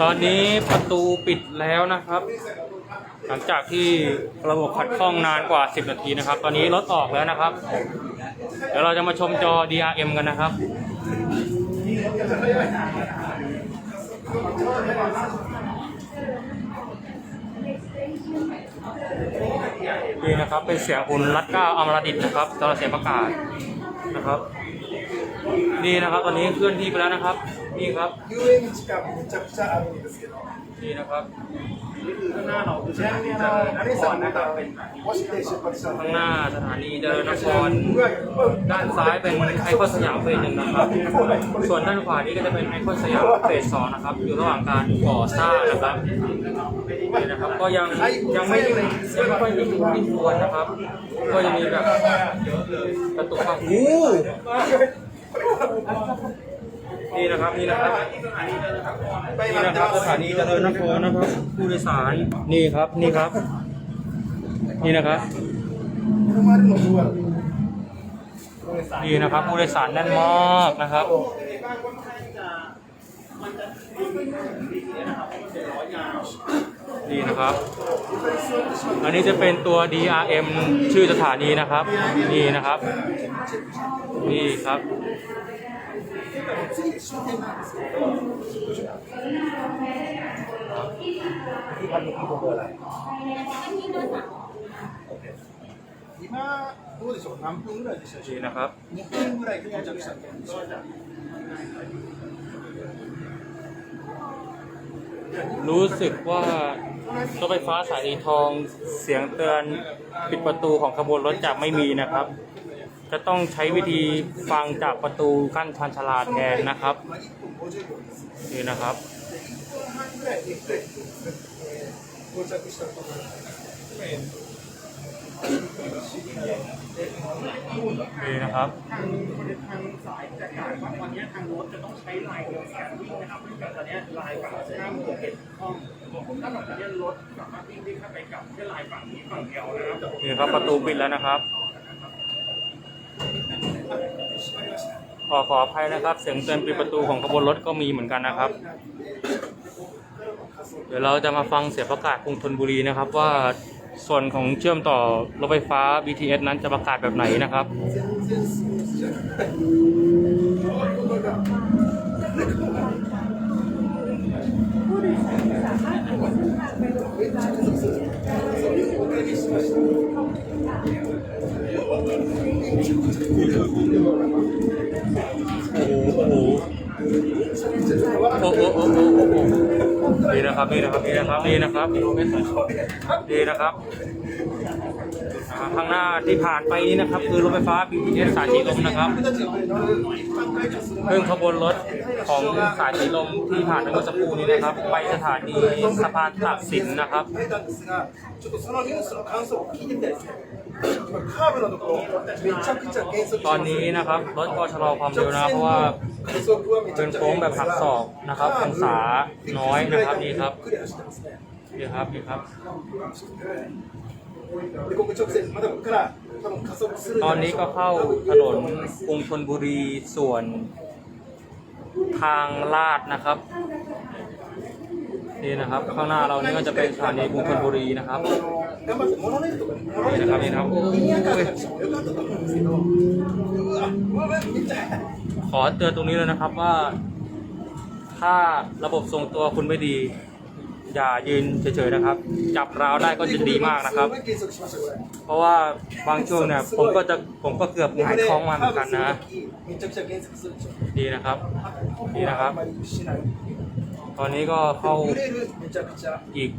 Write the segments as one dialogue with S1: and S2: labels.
S1: ตอนนี้ประตูปิดแล้วนะครับ หลังจากที่ระบบขัดข้องนานกว่า 10 นาทีนะครับ ตอนนี้รถออกแล้วนะครับ เดี๋ยวเราจะมาชมจอ DRM กันนะครับนี่นะครับเป็นเสียงคุณรัตเก้าอมรดิตนะครับตอนเสียงประกาศนะครับ นี่นะครับ ตอนนี้เคลื่อนที่ไปแล้วนะครับ นี่ครับ
S2: 遊園地がめちゃくちゃあるんですけど、
S1: นี่นะครับ
S2: ちなみにあの、アレさんなんか、もしで出発した
S1: ข้าง
S2: の
S1: หน้าสถานีเจริญนคร
S2: うわ、
S1: ด้านซ้ายเป็นไอคอนสยามเฟสหนึ่งนะครับ ส่วนด้านขวานี้ก็จะเป็นไอคอนสยามเฟสสองนะครับ อยู่ระหว่างการก่อสร้างนะครับนี่นะครับ ก็ยังยังไม่ยังไม่ค่อยนิ่งนิ่งควรนะครับ ก็ยังมีแบบกระตุกบ้างอู้ นี่นะครับนี่นะครับนี่นะครับสถานีเจริญนครนะครับ ผู้โดยสารนี่ครับนี่ครับ นี่นะครับนี่นะครับผู้โดยสารแน่นมากนะครับนี่นะครับ อันนี้จะเป็นตัว DRM ชื่อสถานีนะครับ นี่นะครับ นี่ครับ
S2: 今、どうでしょう、何分ぐらいでしたでしょ
S1: นี่
S2: うか。
S1: นะครับ
S2: 2分ぐらいで到着したんでしょうか。
S1: รู้สึกว่ารถไฟฟ้าสายสีทองเสียงเตือนปิดประตูของขบวนรถจะไม่มีนะครับ จะต้องใช้วิธีฟังจากประตูกั้นชานชลาแทนนะครับนี่นะครับ
S2: ดี
S1: นะครับ
S3: ทางทางสายจัดการว่าตอนนี้ทางรถจะต้องใช้ลายเดียวกันวิ่งนะครับเพื่งตอนนี้ลายฝั่งข้ามเห็นข้องถ้าแบบนี้รถสามารถวิ่งได้แค่ไปกับแค่ลายฝั่งนี้ฝั่งเดียวนะครับ
S1: นี่ครับประตูปิดแล้วนะครับ ขอขออภัยนะครับ เสียงเตือนปิดประตูของขบวนรถก็มีเหมือนกันนะครับ เดี๋ยวเราจะมาฟังเสียงประกาศกรุงธนบุรีนะครับว่า ส่วนของเชื่อมต่อรถไฟฟ้า BTS นั้นจะประกาศแบบไหนนะครับโอ้ โอ้โหโอ้โหโอ้โหโอ้โหนี่นะครับนี่นะครับนี่นะครับนี่นะครับนี่นะครับ ข้างหน้าที่ผ่านไปนี้นะครับ คือรถไฟฟ้า BTS สายสีลมนะครับเพิ่งขบวนรถของสายสีลมที่ผ่านไปเมื่อสักครู่นี้นะครับ ไปสถานีสะพานตากสินนะครับตอนนี้นะครับรถก็ชะลอความเร็วนะเพราะว่าเป็นโค้งแบบหักศอกนะครับองศาน้อยนะครับนี่ครับนี่ครับนี่ครับ ตอนนี้ก็เข้าถนนกรุงธนบุรีส่วนทางลาดนะครับนี่นะครับ ข้างหน้าเรานี่ก็จะเป็นสถานีกรุงธนบุรีนะครับนี่นะครับนี่ครับขอเตือนตรงนี้เลยนะครับว่า ถ้าระบบทรงตัวคุณไม่ดี อย่ายืนเฉยๆนะครับ จับราวได้ก็จะดีมากนะครับ เพราะว่าบางช่วงเนี่ยผมก็จะผมก็เกือบหงายท้องมาเหมือนกันนะดีนะครับ
S2: ดีนะครับ
S1: ตอนนี้ก็เข้าอีก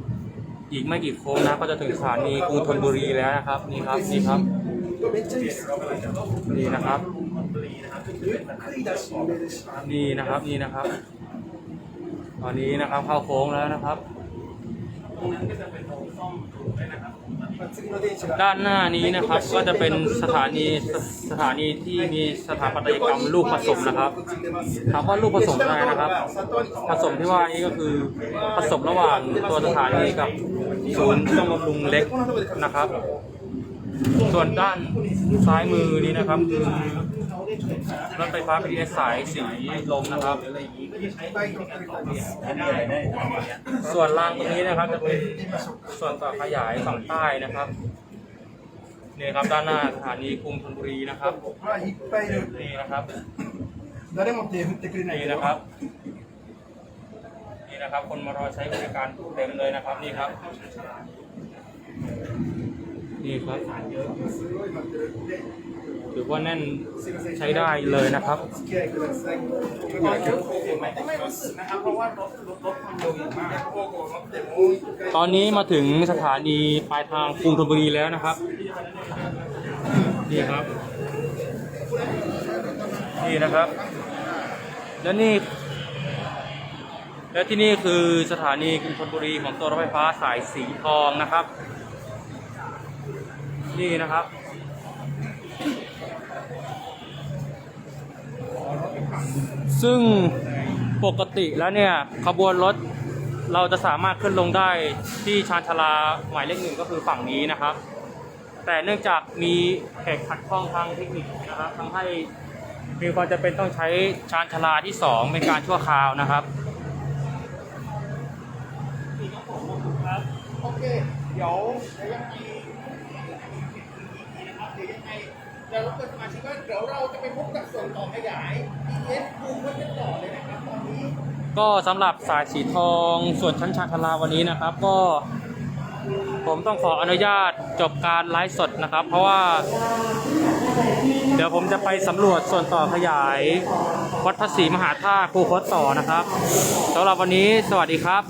S1: อีกไม่กี่โค้งนะก็จะถึงสถานีกรุงธนบุรีแล้วนะครับนี่ครับนี่ครับนี่นะครับ นี่นะครับนี่นะครับ ตอนนี้นะครับเข้าโค้งแล้วนะครับ ด้านหน้านี้นะครับก็จะเป็นสถานีสถานีที่มีสถาปัตยกรรมลูกผสมนะครับถามว่าลูกผสมอะไรนะครับ ผสมที่ว่านี้ก็คือผสมระหว่างตัวสถานีกับศูนย์ซ่องบำรุงเล็กนะครับ ส่วนด้านซ้ายมือนี้นะครับคือ รถไฟฟ้า BTS สายสีลมนะครับ ส่วนรางตรงนี้นะครับจะเป็นส่วนต่อขยายฝั่งใต้นะครับนี่ครับด้านหน้าสถานีกรุงธนบุรีนะครับนี่นะครับนี่นะครับนี่นะครับ คนมารอใช้บริการเต็มเลยนะครับนี่ครับนี่ครับ
S2: ห
S1: รือว่าแน่นใช้ได้เลยนะครับตอนนี้มาถึงสถานีปลายทางกรุงธนบุรีแล้วนะครับนี่ครับนี่นะครับ และนี่และที่นี่คือสถานีกรุงธนบุรีของตัวรถไฟฟ้าสายสีทองนะครับ นี่นะครับ ซึ่งปกติแล้วเนี่ยขบวนรถเราจะสามารถขึ้นลงได้ที่ชานชาลาหมายเลขหนึ่งก็คือฝั่งนี้นะครับ แต่เนื่องจากมีเหตุขัดข้องทางเทคนิคนะครับทำให้มีความจำเป็นต้องใช้ชานชาลาที่สองเป็นการชั่วคราวนะครับ
S3: โอเค เดี๋ยวเดี๋ยวยังไเดี๋ยวเราเกิดสมาชิกว่าเดี๋ยวเราจะไปพบกับส่วนต่อขยาย ES คูเพื่อนต่อเลยนะครับตอนนี้
S1: ก็สำหรับสายสีทองส่วนชั้นชานชาลาวันนี้นะครับ ก็ ผมต้องขออนุญาตจบการไลฟ์สดนะครับ เพราะว่า เดี๋ยวผมจะไปสำรวจส่วนต่อขยาย วัดพระศรีมหาธาตุภูคตต่อนะครับสำหรับวันนี้สวัสดีครับ